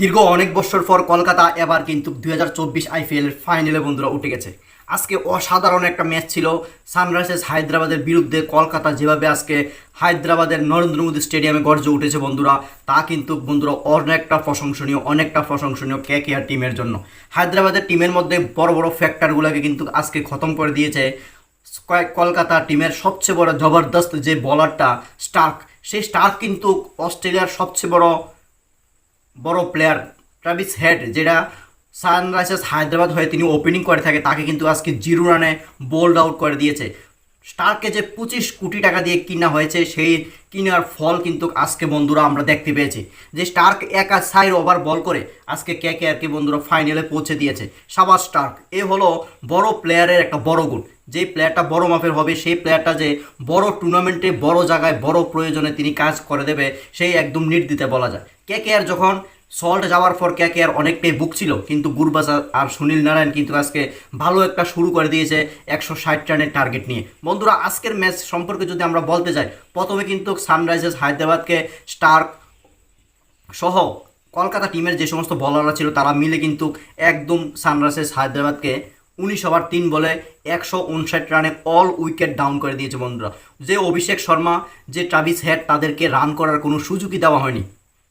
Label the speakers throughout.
Speaker 1: দীর্ঘ অনেক বছর পর কলকাতা এবার কিন্তু দুই হাজার চব্বিশ আইপিএল এর ফাইনালে বন্ধুরা উঠে গেছে। আজকে অসাধারণ একটা ম্যাচ ছিল। সানরাইজার্স হায়দ্রাবাদের বিরুদ্ধে কলকাতা যেভাবে আজকে হায়দ্রাবাদের নরেন্দ্র মোদী স্টেডিয়ামে গর্জে উঠেছে বন্ধুরা, তা কিন্তু বন্ধুরা অনেকটা প্রশংসনীয় অনেকটা প্রশংসনীয় কে আর টিমের জন্য। হায়দ্রাবাদের টিমের মধ্যে বড় বড় ফ্যাক্টরগুলোকে কিন্তু আজকে খতম করে দিয়েছে। কলকাতা টিমের সবচেয়ে বড় জবরদস্ত যে বলারটা স্টার্ক সেই স্টার্ক কিন্তু অস্ট্রেলিয়ার সবচেয়ে বড় বড় প্লেয়ার ট্রাভিস হেড যেটা সানরাইজার্স হায়দ্রাবাদ হয়ে তিনি ওপেনিং করে থাকে, তাকে কিন্তু আজকে জিরো রানে বোল্ড আউট করে দিয়েছে। স্টারকে যে পঁচিশ কোটি টাকা দিয়ে কিনা হয়েছে, সেই কিনার ফল কিন্তু আজকে বন্ধুরা আমরা দেখতে পেয়েছি। যে স্টার্ক একা সাইড ওভার বল করে আজকে কে কে আর কি বন্ধুরা ফাইনালে পৌঁছে দিয়েছে। সাবাস স্টার্ক এ হলো বড় প্লেয়ারের একটা বড় গুণ। যে প্লেয়ারটা বড় মাপের হবে, সেই প্লেয়ারটা যে বড় টুর্নামেন্টে বড় জায়গায়, বড় প্রয়োজনে তিনি কাজ করে দেবে, সেই একদম নির্দিতে বলা যায়। কে কে আর যখন সল্ট যাওয়ার পর কে আর অনেকটাই বুক ছিল, কিন্তু গুরবাজার আর সুনীল নারায়ণ কিন্তু আজকে ভালো একটা শুরু করে দিয়েছে একশো ষাট রানের টার্গেট নিয়ে। বন্ধুরা, আজকের ম্যাচ সম্পর্কে যদি আমরা বলতে যাই, প্রথমে কিন্তু সানরাইজার্স হায়দ্রাবাদকে স্টার্ক সহ কলকাতা টিমের যে সমস্ত বলাররা ছিল, তারা মিলে কিন্তু একদম সানরাইজার্স হায়দ্রাবাদকে উনিশ ওভার তিন বলে একশো উনষাট রানে অল উইকেট ডাউন করে দিয়েছে বন্ধুরা। যে অভিষেক শর্মা, যে ট্রাভিস হেড তাদেরকে রান করার কোনো সুযোগই দেওয়া হয়নি।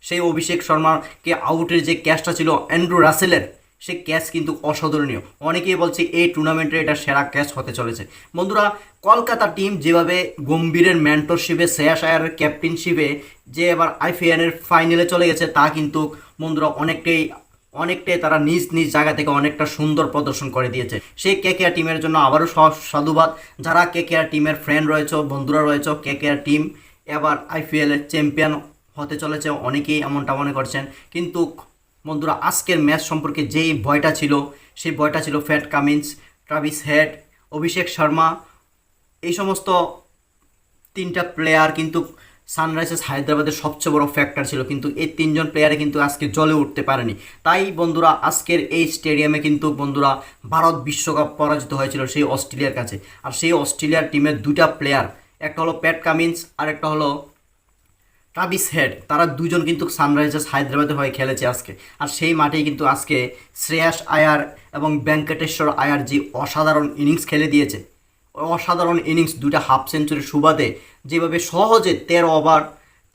Speaker 1: সেই অভিষেক শর্মাকে আউটের যে ক্যাচটা ছিল অ্যান্ড্রু রাসেলের সে ক্যাচ কিন্তু অসাধারণীয়। অনেকেই বলছে এই টুর্নামেন্টে এটা সেরা ক্যাচ হতে চলেছে। বন্ধুরা, কলকাতা টিম যেভাবে গম্ভীরের ম্যান্টরশিপে শ্রেয়াস আয়ারের ক্যাপ্টেনশিপে যে এবার আইপিএলের ফাইনালে চলে গেছে, তা কিন্তু বন্ধুরা অনেকটাই অনেকটাই তারা নিজ নিজ জায়গা থেকে অনেকটা সুন্দর প্রদর্শন করে দিয়েছে। সেই কে কে টিমের জন্য আবারও সাধুবাদ। যারা কে কে টিমের ফ্রেন্ড রয়েছে, বন্ধুরা রয়েছে কে কে টিম এবার আইপিএলের চ্যাম্পিয়ন হতে চলেছে। অনেকেই এমনটা মনে করছেন। কিন্তু বন্ধুরা, আজকের ম্যাচ সম্পর্কে যেই ভয়টা ছিল, সেই ভয়টা ছিল Pat Cummins Travis Head Abhishek Sharma. এই সমস্ত তিনটা প্লেয়ার কিন্তু সানরাইজার্স হায়দ্রাবাদের সবচেয়ে বড় ফ্যাক্টর ছিল, কিন্তু এই তিনজন প্লেয়ারে কিন্তু আজকে জলে উঠতে পারেনি। তাই বন্ধুরা, আজকের এই স্টেডিয়ামে কিন্তু বন্ধুরা ভারত বিশ্বকাপ পরাজিত হয়েছিল সেই অস্ট্রেলিয়ার কাছে। আর সেই অস্ট্রেলিয়ার টিমের দুটা প্লেয়ার একটা হলো প্যাট কামিন্স আর একটা হলো ট্রাভিস হেড। তারা দুজন কিন্তু সানরাইজার্স হায়দ্রাবাদের হয়ে খেলেছে আজকে। আর সেই মাঠেই কিন্তু আজকে শ্রেয়াস আয়ার এবং ভেঙ্কটেশ্বর আয়ার যে অসাধারণ ইনিংস খেলে দিয়েছে। অসাধারণ ইনিংস দুটা হাফ সেঞ্চুরির সুবাদে যেভাবে সহজে তেরো ওভার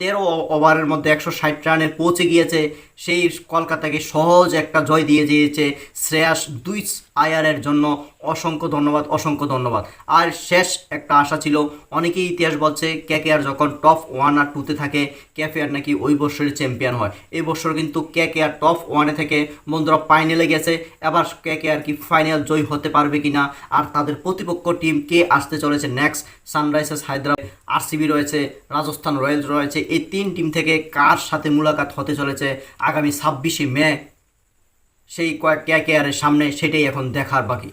Speaker 1: তেরো ওভারের মধ্যে একশো ষাট রানে পৌঁছে গিয়েছে। সেই কলকাতাকে সহজ একটা জয় দিয়ে দিয়েছে শ্রেয়াস দুই আয়ারের জন্য। অসংখ্য ধন্যবাদ অসংখ্য ধন্যবাদ। আর শেষ একটা আশা ছিল, অনেকেই ইতিহাস বলছে কে কে আর যখন টপ ওয়ান আর টুতে থাকে ক্যাফে আর নাকি ওই বছরের চ্যাম্পিয়ন হয়। এই বছর কিন্তু কে কে আর টপ ওয়ানে থেকে বন্ধুরা ফাইনালে গেছে। এবার কে কে আর কি ফাইনাল জয় হতে পারবে কিনা আর তাদের প্রতিপক্ষ টিম কে আসতে চলেছে নেক্সট সানরাইজার্স হায়দ্রাবাদ, আরসিবি রয়েছে, রাজস্থান রয়্যালস রয়েছে এই তিন টিম থেকে কার সাথে মোলাকাত হতে চলেছে আগামী ছাব্বিশে মে? সেই কয়েক কে কে সামনে সেটাই এখন দেখার বাকি।